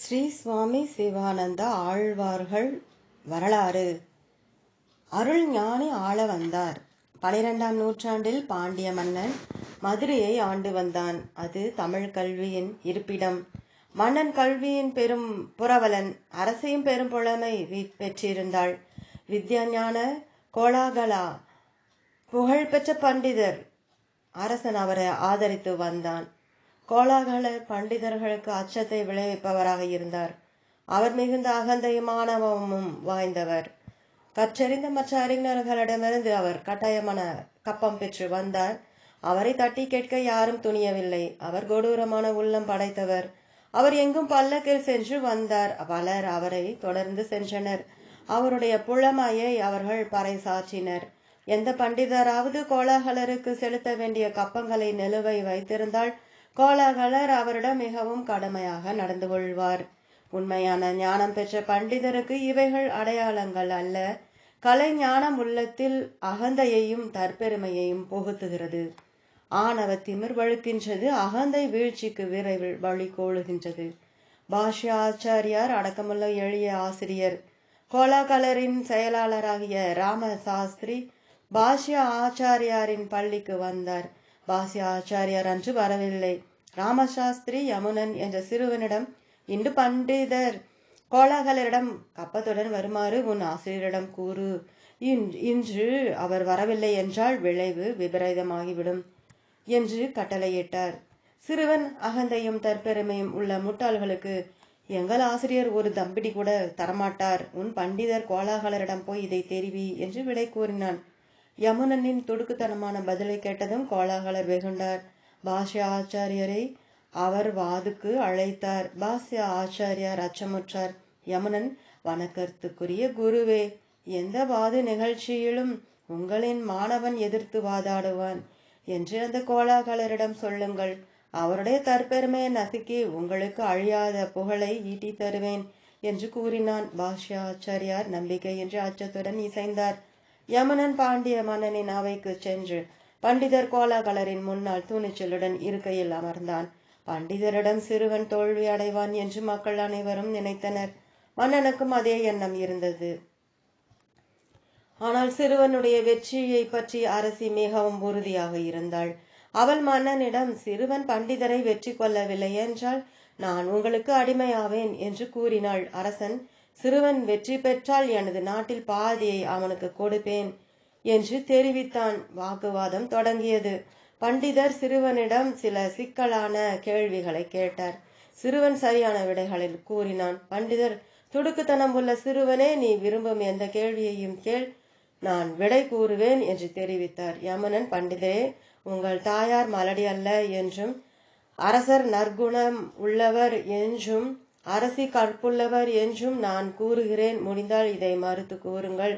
ஸ்ரீ சுவாமி சிவானந்த ஆழ்வார்கள் வரலாறு. அருள் ஞானி ஆள வந்தார். பனிரெண்டாம் நூற்றாண்டில் பாண்டிய மன்னன் மதுரையை ஆண்டு வந்தான். அது தமிழ் கல்வியின் இருப்பிடம். மன்னன் கல்வியின் பெரும் புரவலன் அரசையும் பெரும் புலமை பெற்றிருந்தாள். வித்யா ஞான கோலாகலா புகழ்பெற்ற பண்டிதர் அரசன் அவரை ஆதரித்து வந்தான். கோலாகல பண்டிதர்களுக்கு அச்சத்தை விளைவிப்பவராக இருந்தார். அவர் மிகுந்த அகந்தையும் வாய்ந்தவர். கற்றறிந்த மற்ற அறிஞர்களிடமிருந்து அவர் கட்டாயமான கப்பம் பெற்று வந்தார். அவரை தட்டி கேட்க யாரும் துணியவில்லை. அவர் கொடூரமான உள்ளம் படைத்தவர். அவர் எங்கும் பல்லக்கில் சென்று வந்தார். பலர் அவரை தொடர்ந்து சென்றனர். அவருடைய புலமையை அவர்கள் பறைசாற்றினர். எந்த பண்டிதராவது கோலாகலருக்கு செலுத்த வேண்டிய கப்பங்களை நிலுவை வைத்திருந்தால் கோலாகலர் அவரிடம் மிகவும் கடுமையாக நடந்து கொள்வார். உண்மையான ஞானம் பெற்ற பண்டிதருக்கு இவைகள் அடையாளங்கள் அல்ல. கலை ஞானம் உள்ளத்தில் அகந்தையையும் தற்பெருமையையும் புகுத்துகிறது. ஆணவ திமிர் வழுக்கின்றது அகந்தை வீழ்ச்சிக்கு விரைவில் வழி கோழுகின்றது பாஷ்ய ஆச்சாரியார் அடக்கமுள்ள எளிய ஆசிரியர். கோலாகலரின் செயலாளராகிய ராம சாஸ்திரி பாஷ்ய ஆச்சாரியாரின் பள்ளிக்கு வந்தார். பாஷ்ய ஆச்சாரியார் அன்று வரவில்லை. ராமசாஸ்திரி யமுனன் என்ற சிறுவனிடம் இன்று பண்டிதர் கோலாகலரிடம் கப்பத்துடன் வருமாறு உன் ஆசிரியரிடம் கூறு. இன்- இன்று அவர் வரவில்லை என்றால் விளைவு விபரீதமாகிவிடும் என்று கட்டளையிட்டார். சிறுவன் அகந்தையும் தற்பெருமையும் உள்ள முட்டாள்களுக்கு எங்கள் ஆசிரியர் ஒரு தம்பிடி கூட தரமாட்டார். உன் பண்டிதர் கோலாகலரிடம் போய் இதை தெரிவி என்று விடை கூறினான். யமுனனின் துடுக்குத்தனமான பதிலை கேட்டதும் கோலாகலர் வெகுண்டார். பாஷ்ய ஆச்சாரியரை அவர் வாதுக்கு அழைத்தார். பாஷ்ய ஆச்சாரியார் அச்சமுற்றார். யமுனன் வணக்கத்துக்குரிய குருவே எந்த வாது நிகழ்ச்சியிலும் உங்களின் மாணவன் எதிர்த்து வாதாடுவான் என்று அந்த கோலாகலரிடம் சொல்லுங்கள். அவருடைய தற்பெருமையை நசுக்கி உங்களுக்கு அழியாத புகழை ஈட்டி தருவேன் என்று கூறினான். பாஷ்ய ஆச்சாரியார் நம்பிக்கை என்று அச்சத்துடன் இசைந்தார். யமுனன் பாண்டிய மன்னனின் அவைக்கு சென்று பண்டிதர் கோலாகலரின் முன்னால் துணிச்சலுடன் இருக்கையில் அமர்ந்தான். பண்டிதரிடம் சிறுவன் தோல்வி அடைவான் என்று மக்கள் அனைவரும் நினைத்தனர். மன்னனுக்கும் அதே எண்ணம் இருந்தது. ஆனால் சிறுவனுடைய வெற்றியை பற்றி அரசி மிகவும் உறுதியாக இருந்தாள். அவள் மன்னனிடம் சிறுவன் பண்டிதரை வெற்றி கொள்ளவில்லை என்றால் நான் உங்களுக்கு அடிமையாவேன் என்று கூறினாள். அரசன் சிறுவன் வெற்றி பெற்றால் எனது நாட்டில் பாதியை அவனுக்கு கொடுப்பேன். என்று தெரிவித்தான். வாக்குவாதம் தொடங்கியது. பண்டிதர் சிறுவனிடம் சில சிக்கலான கேள்விகளை கேட்டார். சிறுவன் சரியான விடைகளில் கூறினான் பண்டிதர் துடுக்குத்தனம் உள்ள சிறுவனே நீ விரும்பும் எந்த கேள்வியையும் கேள். நான் விடை கூறுவேன் என்று தெரிவித்தார். யமனன் பண்டிதரே உங்கள் தாயார் மலடி அல்ல என்றும் அரசர் நற்குணம் உள்ளவர் என்றும் அரசி கற்புள்ளவர் என்றும் நான் கூறுகிறேன். முடிந்தால் இதை மறுத்து கூறுங்கள்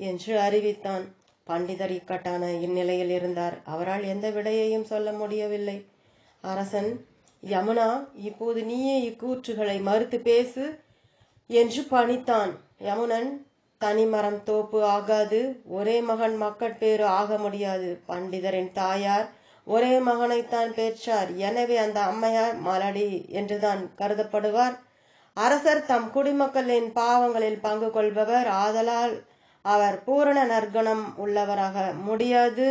என்று அறிவித்தான். பண்டிதர் இக்கட்டான இந்நிலையில் இருந்தார். அவரால் எந்த விடையையும் சொல்ல முடியவில்லை. அரசன் யமுனா இப்போது நீயே இக்கூற்றுகளை மறுத்து பேசு என்று பணித்தான். யமுனன் தனிமரம் தோப்பு ஆகாது ஒரே மகன் மக்கட்பேறு ஆக முடியாது. பண்டிதரின் தாயார் ஒரே மகனைத்தான் பெற்றார். எனவே அந்த அம்மையார் மலடி என்றுதான் கருதப்படுவார். அரசர் தம் குடிமக்களின் பாவங்களில் பங்கு கொள்பவர். ஆதலால் அவர் பூரண நற்குணம் உள்ளவராக முடியாது.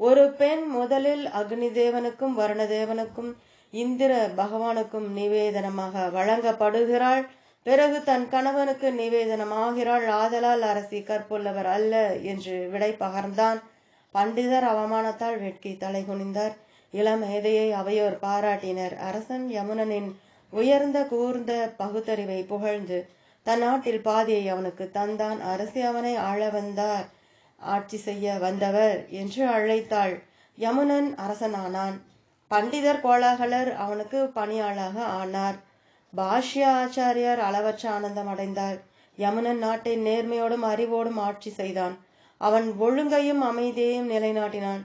ஒரு பெண் முதலில் அக்னி தேவனுக்கும் வருண தேவனுக்கும் இந்திர பகவானுக்கும் நிவேதனமாக வழங்கப்படுகிறாள். பிறகு தன் கணவனுக்கு நிவேதனமாகிறாள். ஆதலால் அரசி கற்புள்ளவர் அல்ல என்று விடை பகர்ந்தான். பண்டிதர் அவமானத்தால் வெட்கி தலை குனிந்தார். இளம் மேதையை அவையோர் பாராட்டினர். அரசன் யமுனனின் உயர்ந்த கூர்ந்த பகுத்தறிவை புகழ்ந்து தன் நாட்டில் பாதியை அவனுக்கு தந்தான். அரசி அவனை ஆள வந்தார். ஆட்சி செய்ய வந்தவர் என்று அழைத்தாள். யமுனன் அரசனானான். பண்டிதர் கோலாகலர் அவனுக்கு பணியாளாக ஆனார். பாஷ்ய ஆச்சாரியார் அளவற்ற ஆனந்தம் அடைந்தார். யமுனன் நாட்டை நேர்மையோடும் அறிவோடும் ஆட்சி செய்தான். அவன் ஒழுங்கையும் அமைதியையும் நிலைநாட்டினான்.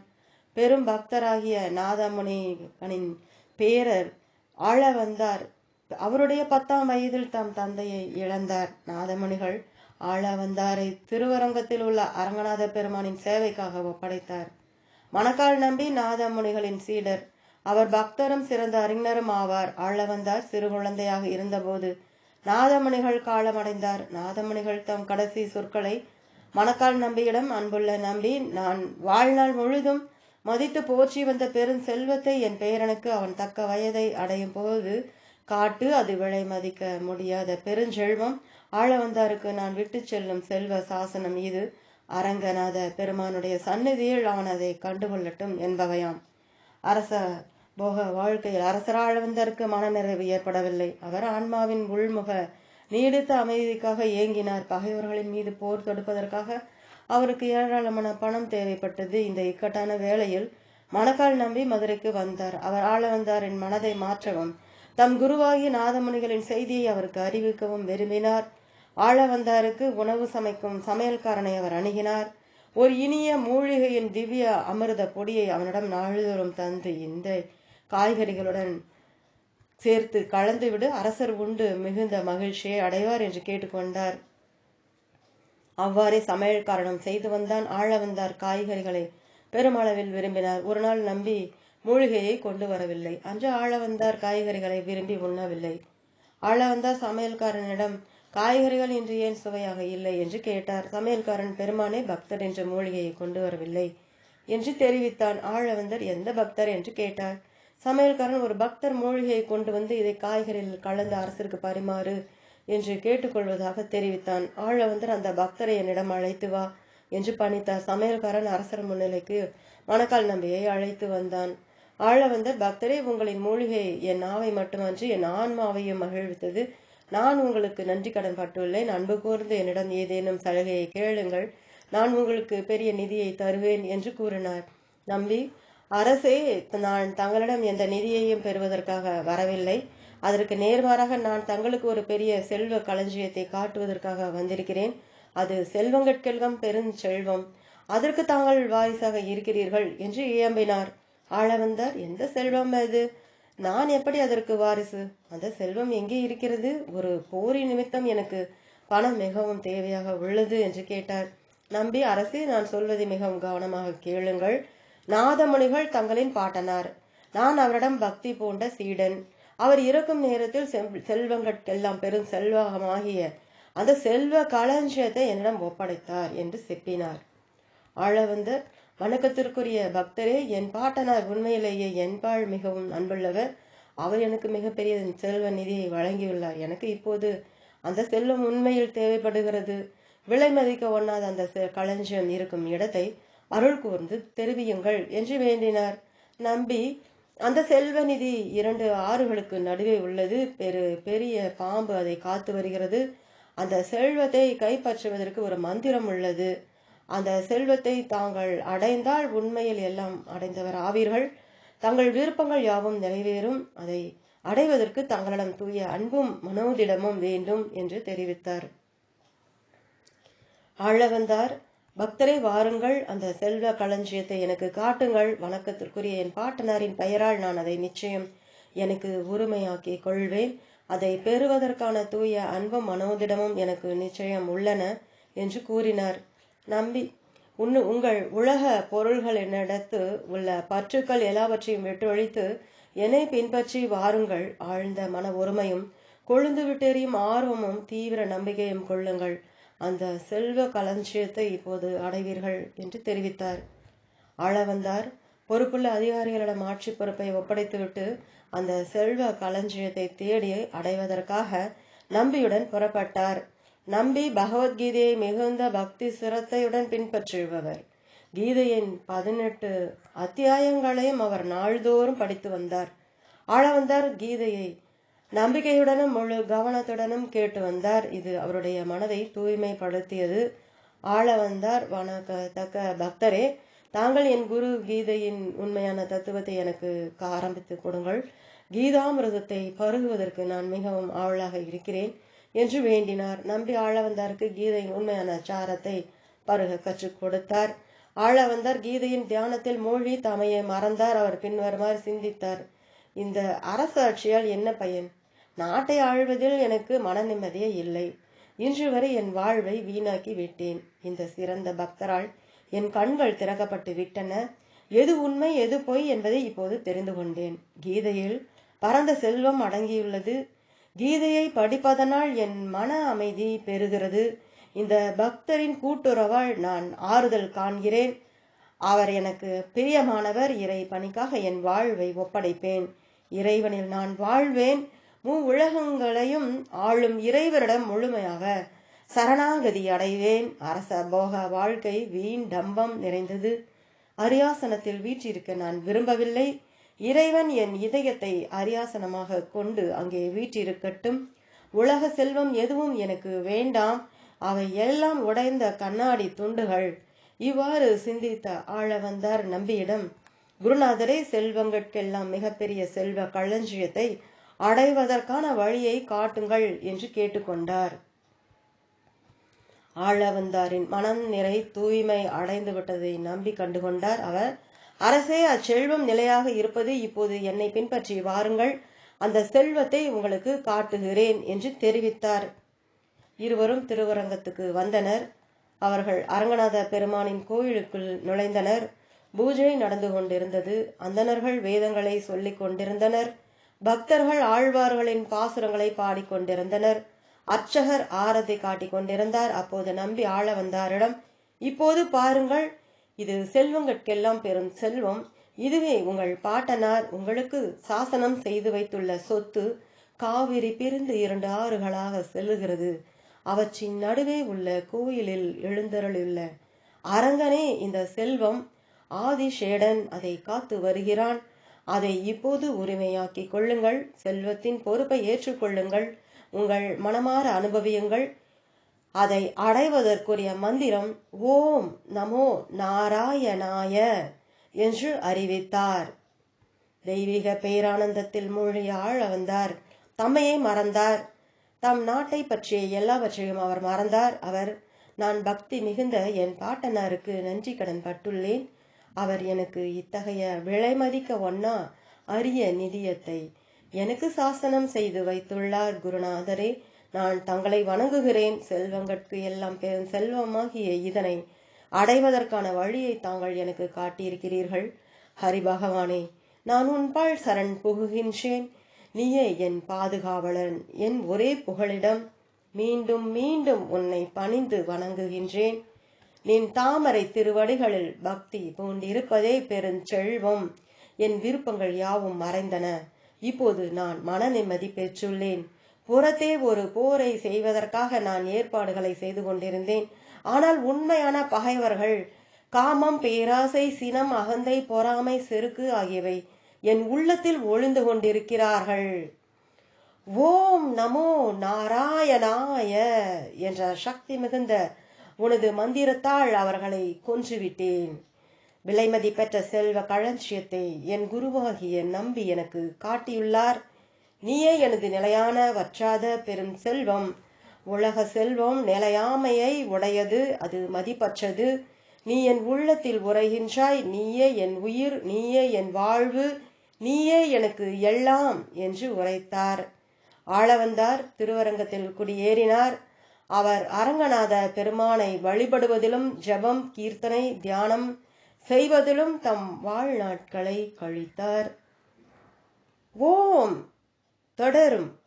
பெரும் பக்தராகிய நாதமுனிவனின் பேரர் ஆள வந்தார். அவருடைய பத்தாம் வயதில் தம் தந்தையை இழந்தார். நாதமணிகள் ஆள வந்தாரை திருவரங்கத்தில் உள்ள அரங்கநாத பெருமானின் சேவைக்காக ஒப்படைத்தார். மணக்கால் நம்பி நாதமுனிகளின் சீடர் அவர் பக்தரும் சிறந்த அறிஞரும் ஆவார். ஆள வந்தார் சிறு குழந்தையாக இருந்தபோது நாதமணிகள் காலமடைந்தார். நாதமணிகள் தம் கடைசி சொற்களை மணக்கால் நம்பியிடம் அன்புள்ள நம்பி நான் வாழ்நாள் முழுதும் மதித்து போற்றி வந்த பெரும் செல்வத்தை என் பேரனுக்கு அவன் தக்க வயதை அடையும் போது காட்டு அது விலை மதிக்க முடியாத பெருஞ்செல்வம். ஆளவந்தாருக்கு நான் விட்டு செல்லும் செல்வ சாசனம் இது. அரங்கநாத பெருமானுடைய சந்நிதியில் அவன் அதை கண்டுகொள்ளட்டும் என்பவையாம். அரச போக வாழ்க்கையில் அரசர் அரசராழவந்தருக்கு மனநிறைவு ஏற்படவில்லை. அவர் ஆன்மாவின் உள்முக நீடித்த அமைதிக்காக ஏங்கினார். பகைவர்களின் மீது போர் தொடுப்பதற்காக அவருக்கு ஏராளமான பணம் தேவைப்பட்டது. இந்த இக்கட்டான வேளையில் மணக்கால் நம்பி மதுரைக்கு வந்தார். அவர் ஆள வந்தாரின் மனதை மாற்றவும் தம் குருவாகிய நாதமுனிகளின் செய்தியை அவருக்கு அறிவிக்கவும் விரும்பினார். ஆள வந்தாருக்கு உணவு சமைக்கும் சமையல்காரனை அவர் அணுகினார். ஒரு இனிய மூலிகையின் திவ்ய அமிர்த பொடியை அவனிடம் நாள்தோறும் தந்து இந்த காய்கறிகளுடன் சேர்த்து கலந்துவிடு அரசர் உண்டு மிகுந்த மகிழ்ச்சியை அடைவார் என்று கேட்டுக்கொண்டார் அவ்வாறே சமையல்காரனும் செய்து வந்தான். ஆழ வந்தார் காய்கறிகளை பெருமளவில் விரும்பினார். ஒரு நாள் நம்பி மூலிகையை கொண்டு வரவில்லை அன்று ஆழ வந்தார் காய்கறிகளை விரும்பி உண்ணவில்லை. ஆழ வந்தார் சமையல்காரனிடம் காய்கறிகள் இன்று ஏன் சுவையாக இல்லை? என்று கேட்டார். சமையல்காரன் பெருமானே பக்தர் என்ற மூலிகையை கொண்டு வரவில்லை என்று தெரிவித்தான். ஆழவந்தர் எந்த பக்தர்? என்று கேட்டார். சமையல்காரன் ஒரு பக்தர் மூலிகையை கொண்டு வந்து இதை காய்கறியில் கலந்து அரசருக்கு பரிமாறு என்று கேட்டுக்கொள்வதாக தெரிவித்தான். ஆழவந்தர் அந்த பக்தரை என்னிடம் அழைத்து வா என்று பணித்தார். சமையல்காரன் அரசர் முன்னிலைக்கு மணக்கால் நம்பியை அழைத்து வந்தான். ஆழ வந்த பக்தரே உங்களின் மூலிகை என் நாவை மட்டுமன்றி என் ஆன்மாவையும் மகிழ்வித்தது. நான் உங்களுக்கு நன்றி கடன் பட்டுள்ளேன். அன்பு கூர்ந்து என்னிடம் ஏதேனும் சலுகையை கேளுங்கள். நான் உங்களுக்கு பெரிய நிதியை தருவேன் என்று கூறினார். நம்பி அரசே நான் தங்களிடம் எந்த நிதியையும் பெறுவதற்காக வரவில்லை. அதற்கு நேர்மாறாக நான் தங்களுக்கு ஒரு பெரிய செல்வ களஞ்சியத்தை காட்டுவதற்காக வந்திருக்கிறேன். அது செல்வங்கட்கெல்லாம் பெருஞ்செல்வம் அதற்கு தாங்கள் வாரிசாக இருக்கிறீர்கள் என்று இயம்பினார் ஆளவந்தார் எந்த செல்வம் அது? நான் எப்படி அதற்கு வாரிசு? அந்த செல்வம் எங்கே இருக்கிறது? ஒரு போரி நிமித்தம் எனக்கு பணம் மிகவும் தேவையாக உள்ளது என்று கேட்டார். நம்பி அரசே நான் சொல்வதை மிகவும் கவனமாக கேளுங்கள். நாதமுனிகள் தங்களின் பாட்டனார். நான் அவரிடம் பக்தி பூண்ட சீடன். அவர் இறக்கும் நேரத்தில் செல்வங்கட்கெல்லாம் பெரும் செல்வகமாகிய அந்த செல்வ களஞ்சியத்தை என்னிடம் ஒப்படைத்தார் என்று செப்பினார். ஆழவந்தர் வணக்கத்திற்குரிய பக்தரே என் பாட்டனார் உண்மையிலேயே என்பாள் மிகவும் அன்புள்ளவர். அவர் எனக்கு மிகப்பெரிய செல்வ நிதியை வழங்கியுள்ளார். எனக்கு இப்போது அந்த செல்வம் உண்மையில் தேவைப்படுகிறது. விலை மதிக்க ஒண்ணாத அந்த களஞ்சியம் இருக்கும் இடத்தை அருள் கூர்ந்து தெரிவியுங்கள் என்று வேண்டினார். நம்பி அந்த செல்வ நிதி இரண்டு ஆறுகளுக்கு நடுவே உள்ளது. பெரு பெரிய பாம்பு அதை காத்து வருகிறது. அந்த செல்வத்தை கைப்பற்றுவதற்கு ஒரு மந்திரம் உள்ளது. அந்த செல்வத்தை தாங்கள் அடைந்தால் உண்மையில் எல்லாம் அடைந்தவர் ஆவீர்கள். தங்கள் விருப்பங்கள் யாவும் நிறைவேறும். அதை அடைவதற்கு தங்களிடம் தூய அன்பும் மனோதிடமும் வேண்டும் என்று தெரிவித்தார். ஆழவந்தார் பக்தரை வாருங்கள். அந்த செல்வ களஞ்சியத்தை எனக்கு காட்டுங்கள். வணக்கத்திற்குரிய என் பாட்டனாரின் பெயரால் நான் அதை நிச்சயம் எனக்கு உரிமையாக்கி கொள்வேன். அதை பெறுவதற்கான தூய அன்பும் மனோதிடமும் எனக்கு நிச்சயம் உள்ளன என்று கூறினார். நம்பி. உன்னு உங்கள் உலக பொருள்கள் என்னிடத்து உள்ள பற்றுக்கள் எல்லாவற்றையும் விட்டொழித்து என்னை பின்பற்றி வாருங்கள் ஆழ்ந்த மன ஒருமையும். கொழுந்து விட்டெறியும் ஆர்வமும் தீவிர நம்பிக்கையும் கொள்ளுங்கள். அந்த செல்வ களஞ்சியத்தை இப்போது அடைவீர்கள் என்று தெரிவித்தார். ஆள வந்தார். பொறுப்புள்ள அதிகாரிகளிடம் ஆட்சி பொறுப்பை ஒப்படைத்துவிட்டு அந்த செல்வ களஞ்சியத்தை தேடி அடைவதற்காக நம்பியுடன் புறப்பட்டார். நம்பி பகவத்கீதையை மிகுந்த பக்தி சிரத்தையுடன் பின்பற்றுபவர் கீதையின் பதினெட்டு அத்தியாயங்களையும் அவர் நாள்தோறும் படித்து வந்தார். ஆள வந்தார் கீதையை நம்பிக்கையுடனும் முழு கவனத்துடனும் கேட்டு வந்தார். இது அவருடைய மனதை தூய்மைப்படுத்தியது. ஆள வந்தார் வணக்கத்தக்க பக்தரே தாங்கள் என் குரு கீதையின் உண்மையான தத்துவத்தை எனக்கு ஆரம்பித்து கொடுங்கள். கீதாமிரதத்தை பருகுவதற்கு நான் மிகவும் ஆவலாக இருக்கிறேன். என்று வேண்டினார். நம்பி ஆழவந்தாருக்கு கீதையின் உண்மையான சாரத்தை பருக கற்றுக் கொடுத்தார். ஆழவந்தார் கீதையின் தியானத்தில் மூழ்கி தமையை மறந்தார். அவர் பின்வருமாறு சிந்தித்தார். இந்த அரசாட்சியால் என்ன பயன்? நாட்டை ஆழ்வதில் எனக்கு மன நிம்மதியே இல்லை. இன்று வரை என் வாழ்வை வீணாக்கி விட்டேன். இந்த சிறந்த பக்தரால் என் கண்கள் திறக்கப்பட்டு விட்டன. எது உண்மை எது பொய் என்பதை இப்போது தெரிந்து கொண்டேன். கீதையில் பரந்த செல்வம் அடங்கியுள்ளது. கீதையை படிப்பதனால் என் மன அமைதி பெறுகிறது. இந்த பக்தரின் கூட்டுறவால் நான் ஆறுதல் காண்கிறேன். அவர் எனக்கு பிரியமானவர் இறை பணிக்காக என் வாழ்வை ஒப்படைப்பேன். இறைவனில் நான் வாழ்வேன். மூ உலகங்களையும் ஆளும் இறைவரிடம் முழுமையாக சரணாகதி அடைவேன். அரச போக வாழ்க்கை வீண் டம்பம் நிறைந்தது. அரியாசனத்தில் வீற்றிருக்க நான் விரும்பவில்லை. இறைவன் என் இதயத்தை அரியாசனமாக கொண்டு அங்கே வீற்றிருக்கட்டும். உலக செல்வம் எதுவும் எனக்கு வேண்டாம். அவை எல்லாம் உடைந்த கண்ணாடி துண்டுகள். இவ்வாறு சிந்தித்த ஆழவந்தார் நம்பியிடம் குருநாதரே செல்வங்கட்கெல்லாம் மிகப்பெரிய செல்வ களஞ்சியத்தை அடைவதற்கான வழியை காட்டுங்கள் என்று கேட்டுக்கொண்டார். ஆழவந்தாரின் மனம் நிறை தூய்மை அடைந்து விட்டதை நம்பி கண்டுகொண்டார் அவர். அரசே அச்செல்வம் நிலையாக இருப்பது இப்போது என்னை பின்பற்றி வாருங்கள். அந்த செல்வத்தை உங்களுக்கு காட்டுகிறேன் என்று தெரிவித்தார். இருவரும் திருவரங்கத்துக்கு வந்தனர். அவர்கள் அரங்கநாத பெருமானின் கோயிலுக்குள் நுழைந்தனர். பூஜை நடந்து கொண்டிருந்தது. அந்தணர்கள் வேதங்களை சொல்லிக் கொண்டிருந்தனர். பக்தர்கள் ஆழ்வார்களின் பாசுரங்களை பாடிக்கொண்டிருந்தனர் அர்ச்சகர் ஆரத்தை காட்டிக் கொண்டிருந்தார். அப்போது நம்பி ஆள வந்தாரிடம் இப்போது பாருங்கள் இது செல்வங்கட்கெல்லாம் பெரும் செல்வம். இதுவே உங்கள் பாட்டனார் உங்களுக்கு சாசனம் செய்து வைத்துள்ள சொத்து காவிரி பிரிந்து இரண்டு ஆறுகளாக செல்லுகிறது. அவற்றின் நடுவே உள்ள கோயிலில் எழுந்தருளுள்ள அரங்கனே இந்த செல்வம். ஆதிஷேடன் அதை காத்து வருகிறான். அதை இப்போது உரிமையாக்கிக் கொள்ளுங்கள். செல்வத்தின் பொறுப்பை ஏற்றுக்கொள்ளுங்கள். உங்கள் மனமாற அனுபவியுங்கள். அதை அடைவதற்குரிய மந்திரம் ஓம் நமோ நாராயணாய என்று அறிவித்தார். தெய்வீக பேரானந்தத்தில் மூழ்கி ஆழ வந்தார். தம்மையை மறந்தார். தம் நாட்டை பற்றிய எல்லாவற்றையும் அவர் மறந்தார். அவர் நான் பக்தி மிகுந்த என் பாட்டனாருக்கு நன்றி கடன் பட்டுள்ளேன். அவர் எனக்கு இத்தகைய விலை மதிக்க ஒன்னா அரிய நிதியத்தை எனக்கு சாசனம் செய்து வைத்துள்ளார் குருநாதரே. நான் தங்களை வணங்குகிறேன் செல்வங்கட்கு எல்லாம் பெரும் செல்வமாகிய இதனை அடைவதற்கான வழியை தாங்கள் எனக்கு காட்டியிருக்கிறீர்கள். ஹரி பகவானே நான் உன்பால் சரண் புகுகின்றேன். நீயே என் பாதுகாவலன். என் ஒரே புகழிடம் மீண்டும் மீண்டும் உன்னை பணிந்து வணங்குகின்றேன். நின் தாமரை திருவடிகளில் பக்தி பூண்டிருப்பதே பெருஞ்செல்வம். என் விருப்பங்கள் யாவும் மறைந்தன. இப்போது நான் மன நிம்மதி பெற்றுள்ளேன். புறத்தே ஒரு போரை செய்வதற்காக நான் ஏற்பாடுகளை செய்து கொண்டிருந்தேன். ஆனால் உண்மையான பகைவர்கள் காமம் பேராசை சினம் அகந்தை பொறாமை செருக்கு ஆகியவை என் உள்ளத்தில் ஒளிந்து கொண்டிருக்கிறார்கள். ஓம் நமோ நாராயணாய என்ற சக்தி மிகுந்த உனது மந்திரத்தால் அவர்களை கொன்றுவிட்டேன். விலைமதி பெற்ற செல்வ களஞ்சியத்தை என் குருவாகிய நம்பி எனக்கு காட்டியுள்ளார். நீயே எனது நிலையான வற்றாத பெரும் செல்வம். உலக செல்வம் நிலையாமையை உடையது அது மதிப்பற்றது. நீ என் உள்ளத்தில் உரைகின்றாய் நீயே என் உயிர் நீயே என் வாழ்வு நீயே எனக்கு எல்லாம் என்று உரைத்தார். ஆளவந்தார் திருவரங்கத்தில் குடியேறினார். அவர் அரங்கநாத பெருமானை வழிபடுவதிலும் ஜபம் கீர்த்தனை தியானம் செய்வதிலும் தம் வாழ்நாட்களை கழித்தார். ஓம்! தொடரும்.